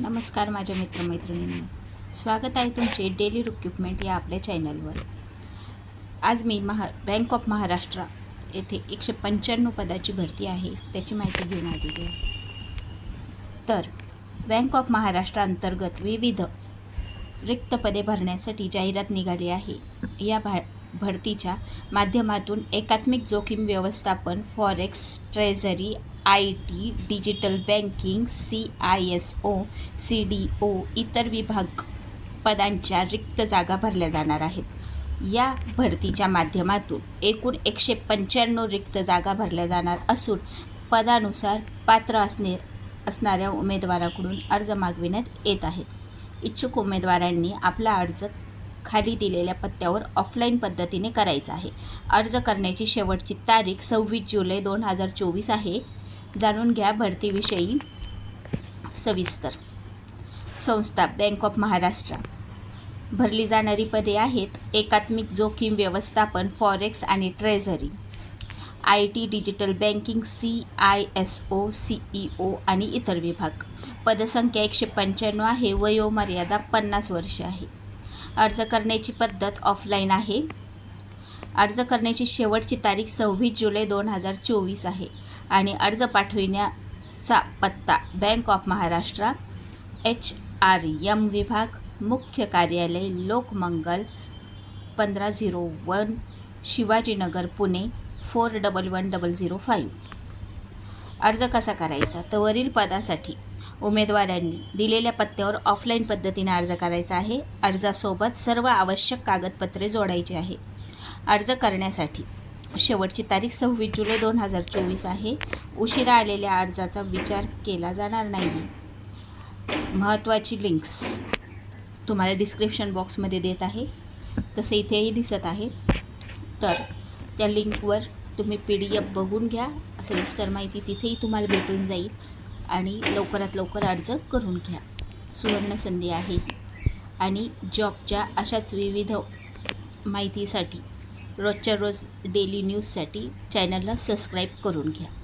नमस्कार माझ्या मित्रमैत्रिणींना. स्वागत आहे तुमचे डेली रिक्रुटमेंट या आपल्या चॅनलवर. आज मी महा बँक ऑफ महाराष्ट्र येथे एकशे पंच्याण्णव पदाची भरती आहे त्याची माहिती घेऊन आलेली आहे. तर बँक ऑफ महाराष्ट्र अंतर्गत विविध रिक्त पदे भरण्यासाठी जाहिरात निघाली आहे. या भा भरतीच्या माध्यमातून एकात्मिक जोखीम व्यवस्थापन forex treasury I T digital banking C I S O C D O इतर विभाग पदांच्या रिक्त जागा भरल्या जाणार आहेत. या भरतीच्या माध्यमातून एकूण एकशे पंच्याण्णव रिक्त जागा भरल्या जाणार असून पदानुसार पात्र असणे असणाऱ्या उमेदवाराकडून अर्ज मागविण्यात येत आहेत. इच्छुक उमेदवारांनी आपला अर्ज खाली दिलेल्या पत्त्यावर ऑफलाईन पद्धतीने करायचा आहे. अर्ज करण्याची शेवटची तारीख सव्वीस जुलै दोन हजार चोवीस आहे. जाणून घ्या भरतीविषयी सविस्तर. संस्था बँक ऑफ महाराष्ट्र भरली जाणारी पदे आहेत एकात्मिक जोखीम व्यवस्थापन फॉरेक्स आणि treasury I T digital banking C I S O C E O आणि इतर विभाग. पदसंख्या एकशे पंच्याण्णव आहे वयोमर्यादा पन्नास वर्ष आहे. अर्ज करण्याची पद्धत ऑफलाईन आहे. अर्ज करण्याची शेवटची तारीख सव्वीस जुलै दोन हजार चोवीस आहे आणि अर्ज पाठविण्याचा पत्ता bank of Maharashtra H R M विभाग मुख्य कार्यालय लोकमंगल पंधरा zero one Shivajinagar Pune four double one double zero five. अर्ज कसा करायचा? तर वरील पदासाठी उमेदवारांनी दिलेल्या पत्त्यावर ऑफलाईन पद्धतीने अर्ज करायचा आहे. अर्जासोबत सर्व आवश्यक कागदपत्रे जोडायची आहे. अर्ज करण्यासाठी शेवटची तारीख सव्वीस जुलै दोन हजार चोवीस आहे. उशिरा आलेल्या अर्जाचा विचार केला जाणार नाही महत्त्वाची लिंक्स तुम्हाला डिस्क्रिप्शन बॉक्समध्ये देत आहे. तसे इथेही दिसत आहे. तर त्या लिंकवर तुम्ही पी डी एफ बघून घ्या. सविस्तर माहिती तिथेही तुम्हाला भेटून जाईल. आणि लवकरात लवकर अर्ज करून घ्या. सुवर्ण संधी आहे. आणि जॉबच्या अशाच विविध माहितीसाठी रोजच्या रोज डेली न्यूजसाठी चॅनलला सबस्क्राईब करून घ्या.